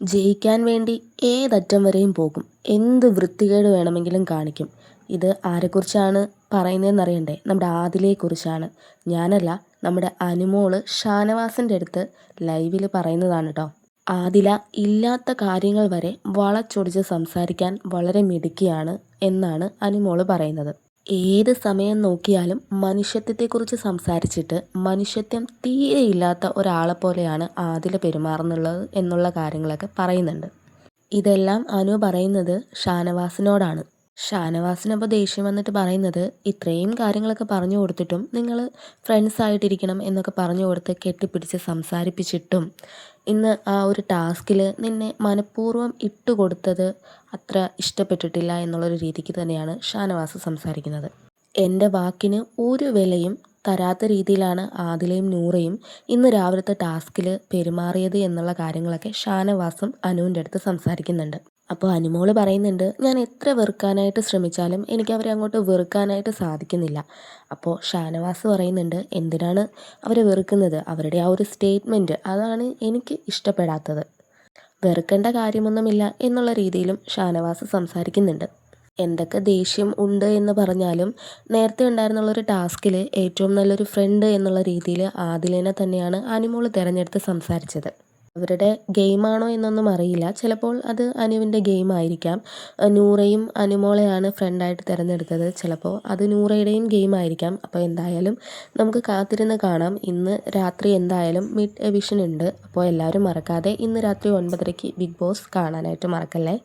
ജയിക്കാൻ വേണ്ടി ഏതറ്റം വരെയും പോകും. എന്ത് വൃത്തികേട് വേണമെങ്കിലും കാണിക്കും. ഇത് ആരെക്കുറിച്ചാണ് പറയുന്നതെന്നറിയണ്ടേ? നമ്മുടെ ആദിലയെക്കുറിച്ചാണ് ഞാനല്ല നമ്മുടെ അനുമോൾ ഷാനവാസിന്റെ അടുത്ത് ലൈവിൽ പറയുന്നതാണ് കേട്ടോ ആദില ഇല്ലാത്ത കാര്യങ്ങൾ വരെ വളച്ചൊടിച്ച് സംസാരിക്കാൻ വളരെ മിടുക്കിയാണ് എന്നാണ് അനുമോൾ പറയുന്നത്. ഏത് സമയം നോക്കിയാലും മനുഷ്യത്വത്തെക്കുറിച്ച് സംസാരിച്ചിട്ട് മനുഷ്യത്വം തീരെ ഇല്ലാത്ത ഒരാളെ പോലെയാണ് ആദില പെരുമാറുന്നുള്ളത് എന്നുള്ള കാര്യങ്ങളൊക്കെ പറയുന്നുണ്ട്. ഇതെല്ലാം അനു പറയുന്നത് ഷാനവാസിനോടാണ്. ഷാനവാസിനപ്പോൾ ദേഷ്യം വന്നിട്ട് പറയുന്നത് ഇത്രയും കാര്യങ്ങളൊക്കെ പറഞ്ഞു കൊടുത്തിട്ടും നിങ്ങൾ ഫ്രണ്ട്സ് ആയിട്ടിരിക്കണം എന്നൊക്കെ പറഞ്ഞു കൊടുത്ത് കെട്ടിപ്പിടിച്ച് സംസാരിപ്പിച്ചിട്ടും ഇന്ന് ആ ഒരു ടാസ്കിൽ നിന്നെ മനഃപൂർവം ഇട്ട് കൊടുത്തത് അത്ര ഇഷ്ടപ്പെട്ടിട്ടില്ല എന്നുള്ളൊരു രീതിക്ക് തന്നെയാണ് ഷാനവാസ് സംസാരിക്കുന്നത്. എന്റെ വാക്കിന് ഒരു വിലയും തരാത്ത രീതിയിലാണ് ആദിലയും നൂറയും ഇന്ന് രാവിലത്തെ ടാസ്കിൽ പെരുമാറിയത് എന്നുള്ള കാര്യങ്ങളൊക്കെ ഷാനവാസും അനുവിന്റെ അടുത്ത് സംസാരിക്കുന്നുണ്ട്. അപ്പോൾ അനുമോൾ പറയുന്നുണ്ട് ഞാൻ എത്ര വെറുക്കാനായിട്ട് ശ്രമിച്ചാലും എനിക്ക് അവരെ അങ്ങോട്ട് വെറുക്കാനായിട്ട് സാധിക്കുന്നില്ല. അപ്പോൾ ഷാനവാസ് പറയുന്നുണ്ട് എന്തിനാണ് അവരെ വെറുക്കുന്നത്? അവരുടെ ആ ഒരു സ്റ്റേറ്റ്മെന്റ് അതാണ് എനിക്ക് ഇഷ്ടപ്പെടാത്തത്. വെറുക്കേണ്ട കാര്യമൊന്നുമില്ല എന്നുള്ള രീതിയിലും ഷാനവാസ് സംസാരിക്കുന്നുണ്ട്. എന്തൊക്കെ ദേഷ്യം ഉണ്ട് എന്ന് പറഞ്ഞാലും നേരത്തെ ഉണ്ടായിരുന്നുള്ളൊരു ടാസ്കിൽ ഏറ്റവും നല്ലൊരു ഫ്രണ്ട് എന്നുള്ള രീതിയിൽ ആദിലിനെ തന്നെയാണ് അനുമോൾ തിരഞ്ഞെടുത്ത് സംസാരിച്ചത്. അവരുടെ ഗെയിമാണോ എന്നൊന്നും അറിയില്ല. ചിലപ്പോൾ അത് അനുവിന്റെ ഗെയിം ആയിരിക്കാം നൂറയും അനുമോളെയാണ് ഫ്രണ്ടായിട്ട് തിരഞ്ഞെടുത്തത്. ചിലപ്പോൾ അത് നൂറയുടെയും ഗെയിം ആയിരിക്കാം അപ്പോൾ എന്തായാലും നമുക്ക് കാത്തിരുന്ന് കാണാം. ഇന്ന് രാത്രി എന്തായാലും മിഡ് എവിഷൻ ഉണ്ട്. അപ്പോൾ എല്ലാവരും മറക്കാതെ ഇന്ന് രാത്രി ഒൻപതരയ്ക്ക് ബിഗ് ബോസ് കാണാനായിട്ട് മറക്കല്ലേ?